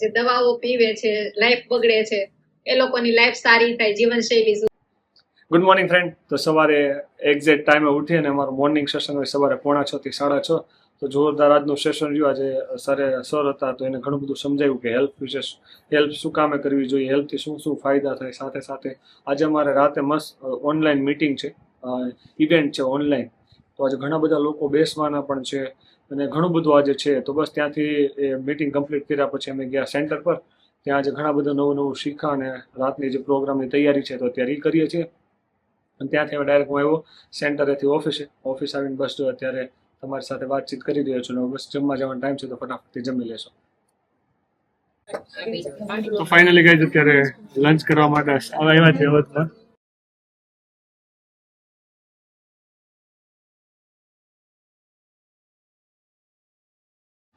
જે દવાઓ પીવે છે લાઈફ બગડે છે, એ લોકોની લાઈફ સારી થાય, જીવનશૈલી. ગુડ મોર્નિંગ ફ્રેન્ડ તો સવારે એક્ઝેક્ટ ટાઈમે ઉઠી અને અમારું મોર્નિંગ સેશન હોય સવારે પોણા છ થી સાડા છ. તો જોરદાર આજનું સેશન રહ્યું. આજે સરે સર હતા, તો એને ઘણું બધું સમજાયું કે હેલ્પ વિશે હેલ્પ શું કામે કરવી જોઈએ હેલ્પથી શું શું ફાયદા થાય, સાથે સાથે આજે અમારે રાતે મસ્ત ઓનલાઈન મીટિંગ છે. ઇવેન્ટ છે ઓનલાઈન તો આજે ઘણા બધા લોકો બેસવાના પણ છે અને ઘણું બધું આજે છે. તો બસ ત્યાંથી એ મિટિંગ કમ્પ્લીટ કર્યા પછી અમે ગયા સેન્ટર પર. ત્યાં આજે ઘણા બધા નવું નવું શીખા અને રાતની જે પ્રોગ્રામની તૈયારી છે તો અત્યારે એ કરીએ છીએ. અને ત્યાંથી હવે ડાયરેક્ટ હું આવ્યો સેન્ટરેથી ઓફિસે ઓફિસ આવીને બસ જો અત્યારે તમારી સાથે વાતચીત કરી રહ્યો છું અને બસ જમવા જવાનો ટાઈમ છે તો ફટાફટથી જમી લેશો. તો ફાઇનલી ગઈ અત્યારે લંચ કરવા માટે આવ્યા છે અવધમાં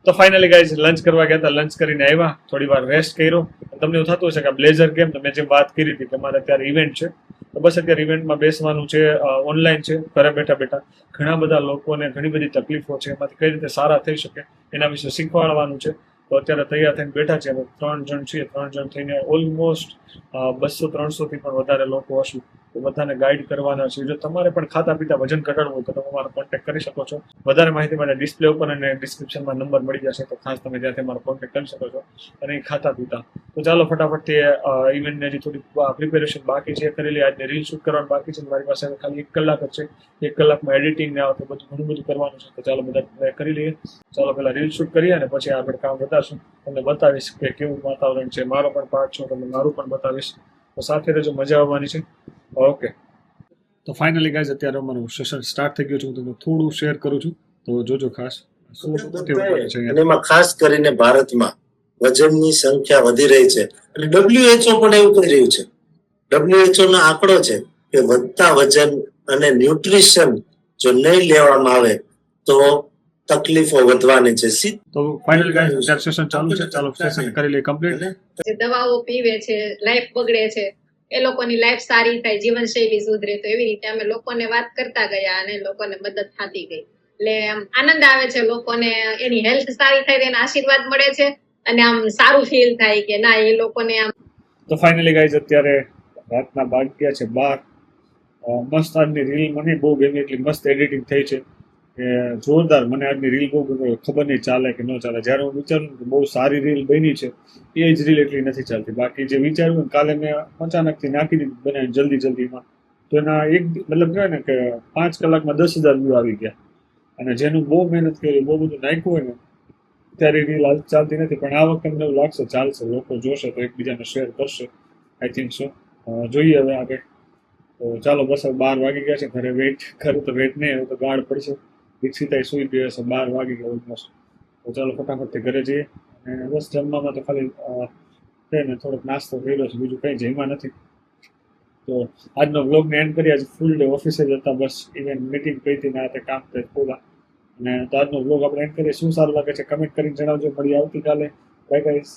તો ફાઇનલી ગાઈઝ લંચ કરવા ગયા હતા. લંચ કરીને આવ્યા. થોડી વાર રેસ્ટ કર્યો. તમને એવું થતું હશે કે બ્લેઝર કેમ મેં જેમ વાત કરી હતી કે મારે અત્યારે ઇવેન્ટ છે. તો બસ અત્યારે ઇવેન્ટમાં બેસવાનું છે ઓનલાઈન છે, ઘરે બેઠા બેઠા. ઘણા બધા લોકોને ઘણી બધી તકલીફો છે. એમાંથી કઈ રીતે સારા થઈ શકે એના વિશે શીખવાડવાનું છે. તો અત્યારે તૈયાર થઈને બેઠા છે. અમે ત્રણ જણ છીએ. ત્રણ જણ થઈને ઓલમોસ્ટ બસો ત્રણસો થી પણ વધારે લોકો હશું. તો બધાને ગાઈડ કરવાના છે. જો તમારે પણ ખાતા પીતા વજન ઘટાડવું હોય તો તમે અમારો કોન્ટેક્ટ કરી શકો છો. વધારે માહિતી માટે ડિસ્પ્લે ઉપર અને ડિસ્ક્રિપ્શનમાં નંબર મળી જશે તો ખાસ તમે ત્યાંથી અમારો કોન્ટેક્ટ કરી શકો છો. અને ખાતા પીતા. તો ચાલો ફટાફટથી ઇવેન્ટની હજી થોડી પ્રિપેરેશન બાકી છે એ કરી લઈએ. આજને રીલ શૂટ કરવાનું બાકી છે મારી પાસે ખાલી એક કલાક જ છે. એક કલાકમાં એડિટિંગ ને આવે તો બધું ઘણું બધું કરવાનું છે. તો ચાલો બધા કરી લઈએ. ચાલો પહેલાં રીલ શૂટ કરીએ અને પછી આગળ કામ બતાવશું તમને બતાવીશ કે કેવું વાતાવરણ છે. મારો પણ પાર્ટ છો તમને મારું પણ બતાવીશ. તો સાથે રહેજો મજા આવવાની છે. ઓકે. તો ફાઇનલી ગાઈઝ અત્યારે અમારું સેશન સ્ટાર્ટ થઈ ગયું છે. હું તમને થોડું શેર કરું છું. તો જોજો ખાસ. એમાં ખાસ કરીને ભારતમાં વજનની સંખ્યા વધી રહી છે. અને ડબ્લ્યુએચઓ પણ એવું કહી રહ્યું છે. ડબ્લ્યુએચઓ નો આંકડો છે કે વધતા વજન અને ન્યુટ્રિશન જો નહીં લેવામાં આવે તો તકલીફો વધવાની છે. તો ફાઇનલ અત્યારે સેશન ચાલુ છે ચાલો સેશન કરી લઈએ કમ્પ્લીટ જે દવાઓ પીવે છે લાઈફ બગડે છે એ લોકોની લાઈફ સારી થાય જીવનશૈલી સુધરે. તો એવી રીતે અમે લોકોને વાત કરતા ગયા અને લોકોને મદદ થતી ગઈ. એટલે આમ આનંદ આવે છે લોકોને એની હેલ્થ સારી થાય એને આશીર્વાદ મળે છે અને આમ સારું ફીલ થાય કે ના એ લોકોને આમ તો ફાઇનલી ગાઈઝ અત્યારે રાતના વાગ્યા છે બાર. મસ્ત આજની રીલ મને બહુ ગમી એટલી મસ્ત એડિટિંગ થઈ છે. કે જોરદાર, મને આજની રીલ બહુ ખબર નહીં ચાલે કે ન ચાલે. જ્યારે હું વિચારું કે બહુ સારી રીલ બની છે, એ જ રીલ એટલી નથી ચાલતી. બાકી જે વિચાર્યું કાલે મેં અચાનકથી નાખી દીધી બનાવી જલ્દી જલ્દીમાં. તો એના એક, મતલબ કહેવાય ને કે પાંચ કલાકમાં દસ હજાર વ્યૂ આવી ગયા. અને જેનું બહુ મહેનત કરી, બહુ બધું નાખ્યું હોય ને, ત્યારે રીલ ચાલતી નથી. પણ આ વખતે મને એવું લાગશે, ચાલશે, લોકો જોશે તો એકબીજાને શેર કરશે. આઈ થિંક સો જોઈએ હવે આગળ. તો ચાલો, બસ બાર વાગી ગયા છે, ઘરે વેઇટ કરું તો વેઇટ નહીં, હવે તો ગાઢ પડશે. દીક્ષિતાએ સુઈ ગયો હશે બાર વાગી ગયો ઓલમોસ્ટ તો ચાલો ફટાફટથી ઘરે જઈએ. અને બસ જમવામાં તો ખાલી છે ને થોડોક નાસ્તો કર્યો છે, બીજું કંઈ જમ્યા નથી. તો આજનો બ્લોગને એન્ડ કરી આજે ફૂલ ડે ઓફિસે જ હતા, બસ ઇવેન્ટ મિટિંગ કરી હતી ને કામ થાય પૂરા. અને તો આજનો વ્લોગ આપણે એન્ડ કરીએ. શું સારું લાગે છે કમેન્ટ કરીને જણાવજો. મળીએ આવતીકાલે. Bye guys